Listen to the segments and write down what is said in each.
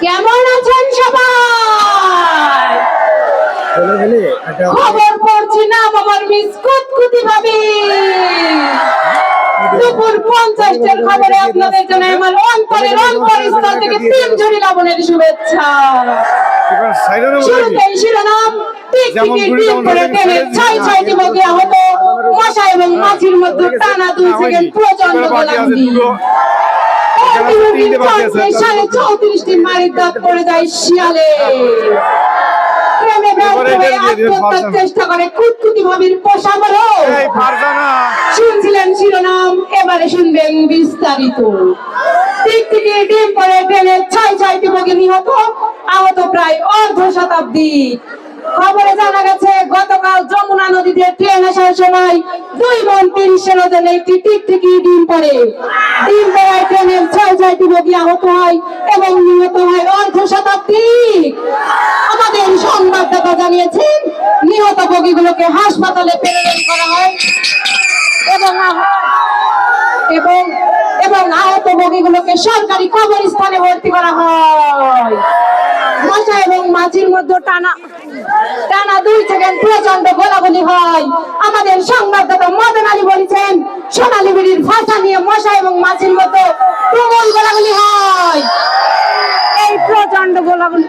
কেমন আছেন সবাই? খবর পড়ছি না আমার মিস কুতকুতি ভাবি। দুপুর পঞ্চাশটার খবরে আপনাদের জন্য আমার অন্তরের অন্তরস্থল থেকে তিন ঝুড়ি লবণের শুভেচ্ছা। শুরুতেই শিরোনাম আহত। মশা এবং মাছির মধ্যে টানা দুই সেকেন্ড প্রচণ্ড তিনটে বাকি আছে। সাড়ে চৌত্রিশটি মারির দাঁত পড়ে যায় শিয়ালে প্রেমে ব্যর্থ এবারে এটা দিয়ে আত্মহত্যার ফারজানা। চেষ্টা করে কুতকুতি ভাবির পোষা বলো শুনছিলেন শিরোনাম এবারে শুনবেন বিস্তারিত টিকটিকি ডিম পরে ট্রেনে ছাই ছাই দিবকে নিহত আহত প্রায় অর্ধ শতাব্দী খবরে জানা গেছে গতকাল যমুনা নদীতে ট্রেন আসার সময় দুই ওজনে একটি টিকটিকি ডিম পড়ে। ডিম পড়ায় ট্রেনের ছয় দিবকে আহত হয় এবং নিহত হয় অর্ধ আমাদের সংবাদদাতা জানিয়েছেন, নিহত বগিগুলোকে হাসপাতালে করা হয় এবং এবং এবং আহত বগিগুলোকে সরকারি কবরস্থানে ভর্তি করা হয়। মাছির মধ্যে টানা টানা দুই সেকেন্ড প্রচণ্ড গোলাগুলি হয়। আমাদের সংবাদদাতা মদন আলী বলেছেন, সোনালী বিড়ির ভাষা নিয়ে মশা এবং মাছির মধ্যে তুমুল গোলাগুলি হয়। এই প্রচণ্ড গোলাগুলি,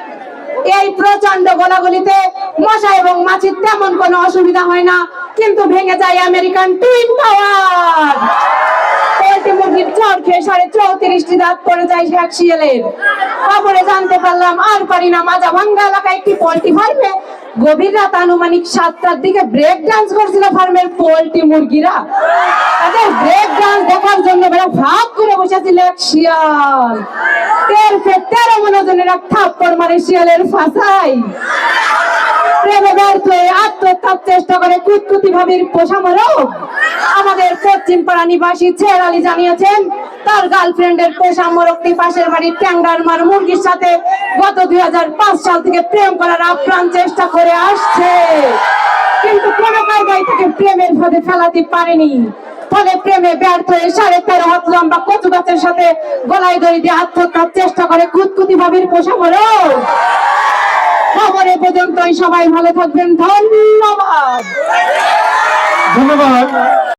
এই প্রচণ্ড গোলাগুলিতে মশা এবং মাছির তেমন কোনো অসুবিধা হয় না, কিন্তু ভেঙে যায় আমেরিকান টুইন টাওয়ার চর খেয়ে সাড়ে চৌত্রিশটি দাঁত পড়ে যায় শেখ শিয়ালের। খবরে জানতে পারলাম, আর পারি না, মাজা ভাঙ্গা এলাকায় একটি পোল্ট্রি ফার্মে। গভীর রাত আনুমানিক সাতটার দিকে ব্রেক ডান্স করছিল ফার্মের পোল্ট্রি মুরগিরা। তাদের ব্রেক ডান্স দেখার জন্য বেড়া ভাগ করে বসেছিল এক শিয়াল। তের ফের তেরো মনোজনের এক থাপ্পড় মারে শিয়ালের ফাঁসাই আত্মহত্যার চেষ্টা করে কুতকুতি ভাবির পোষা মরক আমাদের পশ্চিম পাড়া নিবাসী ছেড় আলী জানিয়েছেন, তার গার্লফ্রেন্ডের পোষা মোরগটি পাশের বাড়ির ট্যাংরার মার মুরগির সাথে গত দুই সাল থেকে প্রেম করার আপ্রাণ চেষ্টা করে আসছে। কিন্তু কোনো কায়দায় থেকে প্রেমের ফাঁদে ফেলাতে পারেনি। ফলে প্রেমে ব্যর্থ হয়ে সাড়ে তেরো হাত লম্বা কচু গাছের সাথে গলায় দড়ি দিয়ে আত্মহত্যার চেষ্টা করে কুতকুতি ভাবির পোষা মোরগ খবরে পর্যন্তই। সবাই ভালো থাকবেন। ধন্যবাদ। ধন্যবাদ।